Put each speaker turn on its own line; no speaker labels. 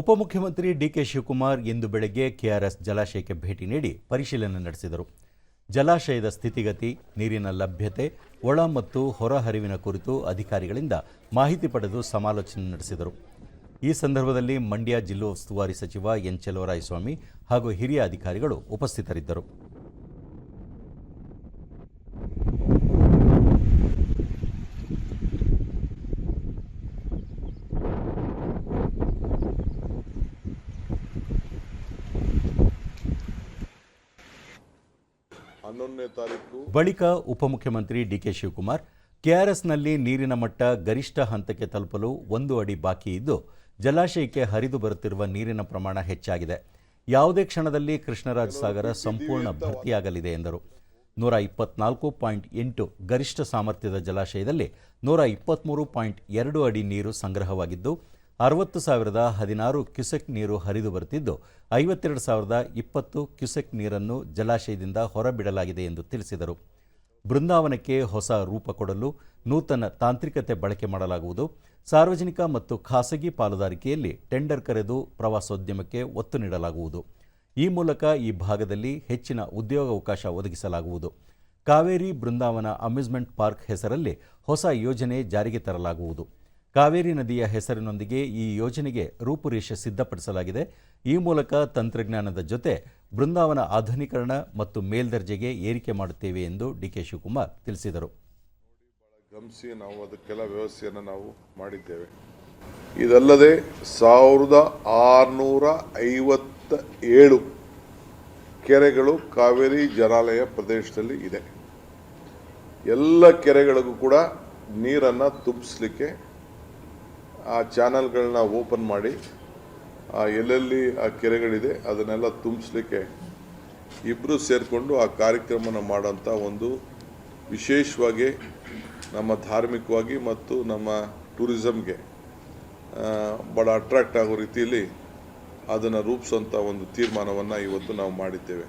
ಉಪಮುಖ್ಯಮಂತ್ರಿ ಡಿಕೆ ಶಿವಕುಮಾರ್ ಇಂದು ಬೆಳಗ್ಗೆ ಕೆಆರ್ಎಸ್ ಜಲಾಶಯಕ್ಕೆ ಭೇಟಿ ನೀಡಿ ಪರಿಶೀಲನೆ ನಡೆಸಿದರು. ಜಲಾಶಯದ ಸ್ಥಿತಿಗತಿ, ನೀರಿನ ಲಭ್ಯತೆ, ಒಳ ಮತ್ತು ಹೊರಹರಿವಿನ ಕುರಿತು ಅಧಿಕಾರಿಗಳಿಂದ ಮಾಹಿತಿ ಪಡೆದು ಸಮಾಲೋಚನೆ ನಡೆಸಿದರು. ಈ ಸಂದರ್ಭದಲ್ಲಿ ಮಂಡ್ಯ ಜಿಲ್ಲಾ ಉಸ್ತುವಾರಿ ಸಚಿವ ಎನ್ ಚೆಲುವರಾಯಸ್ವಾಮಿ ಹಾಗೂ ಹಿರಿಯ ಅಧಿಕಾರಿಗಳು ಉಪಸ್ಥಿತರಿದ್ದರು.
ಹನ್ನೊಂದನೇ ತಾರೀಕು
ಬಳಿಕ ಉಪಮುಖ್ಯಮಂತ್ರಿ ಡಿಕೆ ಶಿವಕುಮಾರ್ ಕೆಆರ್ಎಸ್ನಲ್ಲಿ ನೀರಿನ ಮಟ್ಟ ಗರಿಷ್ಠ ಹಂತಕ್ಕೆ ತಲುಪಲು ಒಂದು ಅಡಿ ಬಾಕಿ ಇದ್ದು, ಜಲಾಶಯಕ್ಕೆ ಹರಿದು ಬರುತ್ತಿರುವ ನೀರಿನ ಪ್ರಮಾಣ ಹೆಚ್ಚಾಗಿದೆ. ಯಾವುದೇ ಕ್ಷಣದಲ್ಲಿ ಕೃಷ್ಣರಾಜ ಸಾಗರ ಸಂಪೂರ್ಣ ಭರ್ತಿಯಾಗಲಿದೆ ಎಂದರು. ನೂರ ಇಪ್ಪತ್ನಾಲ್ಕು ಪಾಯಿಂಟ್ ಎಂಟು ಗರಿಷ್ಠ ಸಾಮರ್ಥ್ಯದ ಜಲಾಶಯದಲ್ಲಿ ನೂರ ಇಪ್ಪತ್ತ್ಮೂರು ಪಾಯಿಂಟ್ ಎರಡು ಅಡಿ ನೀರು ಸಂಗ್ರಹವಾಗಿದ್ದು ಅರವತ್ತು ಸಾವಿರದ ಹದಿನಾರು ಕ್ಯುಸೆಕ್ ನೀರು ಹರಿದು ಬರುತ್ತಿದ್ದು, ಐವತ್ತೆರಡು ಸಾವಿರದ ಇಪ್ಪತ್ತು ಕ್ಯುಸೆಕ್ ನೀರನ್ನು ಜಲಾಶಯದಿಂದ ಹೊರಬಿಡಲಾಗಿದೆ ಎಂದು ತಿಳಿಸಿದರು. ಬೃಂದಾವನಕ್ಕೆ ಹೊಸ ರೂಪ ಕೊಡಲು ನೂತನ ತಾಂತ್ರಿಕತೆ ಬಳಕೆ ಮಾಡಲಾಗುವುದು. ಸಾರ್ವಜನಿಕ ಮತ್ತು ಖಾಸಗಿ ಪಾಲುದಾರಿಕೆಯಲ್ಲಿ ಟೆಂಡರ್ ಕರೆದು ಪ್ರವಾಸೋದ್ಯಮಕ್ಕೆ ಒತ್ತು ನೀಡಲಾಗುವುದು. ಈ ಮೂಲಕ ಈ ಭಾಗದಲ್ಲಿ ಹೆಚ್ಚಿನ ಉದ್ಯೋಗಾವಕಾಶ ಒದಗಿಸಲಾಗುವುದು. ಕಾವೇರಿ ಬೃಂದಾವನ ಅಮ್ಯೂಸ್ಮೆಂಟ್ ಪಾರ್ಕ್ ಹೆಸರಲ್ಲಿ ಹೊಸ ಯೋಜನೆ ಜಾರಿಗೆ ತರಲಾಗುವುದು. ಕಾವೇರಿ ನದಿಯ ಹೆಸರಿನೊಂದಿಗೆ ಈ ಯೋಜನೆಗೆ ರೂಪುರೇಷೆ ಸಿದ್ಧಪಡಿಸಲಾಗಿದೆ. ಈ ಮೂಲಕ ತಂತ್ರಜ್ಞಾನದ ಜೊತೆ ಬೃಂದಾವನ ಆಧುನೀಕರಣ ಮತ್ತು ಮೇಲ್ದರ್ಜೆಗೆ ಏರಿಕೆ ಮಾಡುತ್ತೇವೆ ಎಂದು ಡಿ ಕೆ ಶಿವಕುಮಾರ್ ತಿಳಿಸಿದರು.
ಗಮನಿಸಿ ನಾವು ಅದಕ್ಕೆಲ್ಲ ವ್ಯವಸ್ಥೆಯನ್ನು ನಾವು ಮಾಡಿದ್ದೇವೆ. ಇದಲ್ಲದೆ ಸಾವಿರದ ಆರುನೂರ ಐವತ್ತ ಏಳು ಕೆರೆಗಳು ಕಾವೇರಿ ಜಲಾಲಯ ಪ್ರದೇಶದಲ್ಲಿ ಇದೆ. ಎಲ್ಲ ಕೆರೆಗಳಿಗೂ ಕೂಡ ನೀರನ್ನು ತುಂಬಿಸ್ಲಿಕ್ಕೆ ಆ ಚಾನಲ್ಗಳನ್ನ ಓಪನ್ ಮಾಡಿ, ಆ ಎಲ್ಲೆಲ್ಲಿ ಆ ಕೆರೆಗಳಿದೆ ಅದನ್ನೆಲ್ಲ ತುಂಬಿಸ್ಲಿಕ್ಕೆ ಇಬ್ಬರು ಸೇರಿಕೊಂಡು ಆ ಕಾರ್ಯಕ್ರಮನ ಮಾಡೋಂಥ ಒಂದು ವಿಶೇಷವಾಗಿ ನಮ್ಮ ಧಾರ್ಮಿಕವಾಗಿ ಮತ್ತು ನಮ್ಮ ಟೂರಿಸಮ್ಗೆ ಭಾಳ ಅಟ್ರಾಕ್ಟ್ ಆಗೋ ರೀತಿಯಲ್ಲಿ ಅದನ್ನು ರೂಪಿಸುವಂಥ ಒಂದು ತೀರ್ಮಾನವನ್ನು ಇವತ್ತು ನಾವು ಮಾಡಿದ್ದೇವೆ.